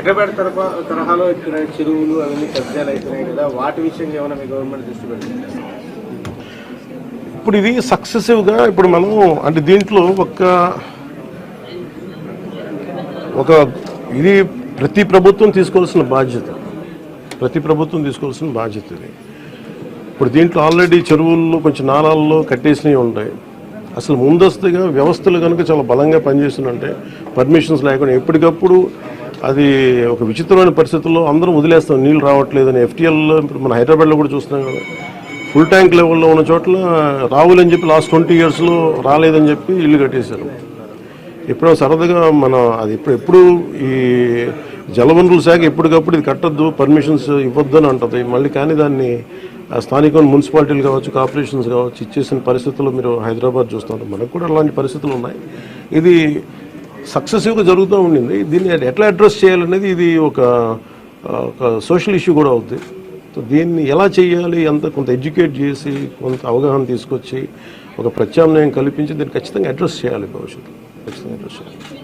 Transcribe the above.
హైదరాబాద్ తరఫా తరహాలో ఇక్కడ చెరువులు అవన్నీ కబ్జాలు అవుతున్నాయి కదా వాటి విషయంగా ఏమైనా మీ గవర్నమెంట్ దృష్టి పెడుతుంది? ఇప్పుడు ఇది సక్సెసివ్గా ఇప్పుడు మనం అంటే దీంట్లో ఒక ఒక ఇది ప్రతి ప్రభుత్వం తీసుకోవాల్సిన బాధ్యత. ప్రతి ప్రభుత్వం తీసుకోవాల్సిన బాధ్యత ఇది. ఇప్పుడు దీంట్లో ఆల్రెడీ చెరువుల్లో కొంచెం నాలాల్లో కట్టేసినవి ఉంటాయి. అసలు ముందస్తుగా వ్యవస్థలు కనుక చాలా బలంగా పనిచేస్తుందంటే పర్మిషన్స్ లేకుండా ఎప్పటికప్పుడు అది ఒక విచిత్రమైన పరిస్థితుల్లో అందరం వదిలేస్తాం. నీళ్ళు రావట్లేదని ఎఫ్టీఎల్లో ఇప్పుడు మన హైదరాబాద్లో కూడా చూస్తున్నాం కదా. ఫుల్ ట్యాంక్ లెవెల్లో ఉన్న చోట్ల రావులని చెప్పి లాస్ట్ ట్వంటీ ఇయర్స్లో రాలేదని చెప్పి ఇల్లు కట్టేశారు. ఎప్పుడో సరదాగా మన అది ఇప్పుడు ఎప్పుడు ఈ జలవనరుల శాఖ ఎప్పటికప్పుడు ఇది కట్టద్దు పర్మిషన్స్ ఇవ్వద్దు అని అంటది. మళ్ళీ కానీ దాన్ని ఆ స్థానిక మున్సిపాలిటీలు కావచ్చు కార్పొరేషన్స్ కావచ్చు ఇచ్చేసిన పరిస్థితుల్లో మీరు హైదరాబాద్ చూస్తున్నారు. మనకు కూడా అలాంటి పరిస్థితులు ఉన్నాయి. ఇది సక్సెసివ్గా జరుగుతూ ఉండింది. దీన్ని ఎట్లా అడ్రస్ చేయాలనేది ఇది ఒక ఒక సోషల్ ఇష్యూ కూడా అవుతుంది సో దీన్ని ఎలా చేయాలి అంత కొంత ఎడ్యుకేట్ చేసి కొంత అవగాహన తీసుకొచ్చి ఒక ప్రత్యామ్నాయం కల్పించి దీన్ని ఖచ్చితంగా అడ్రస్ చేయాలి భవిష్యత్తులో. ఖచ్చితంగా అడ్రస్ చేయాలి.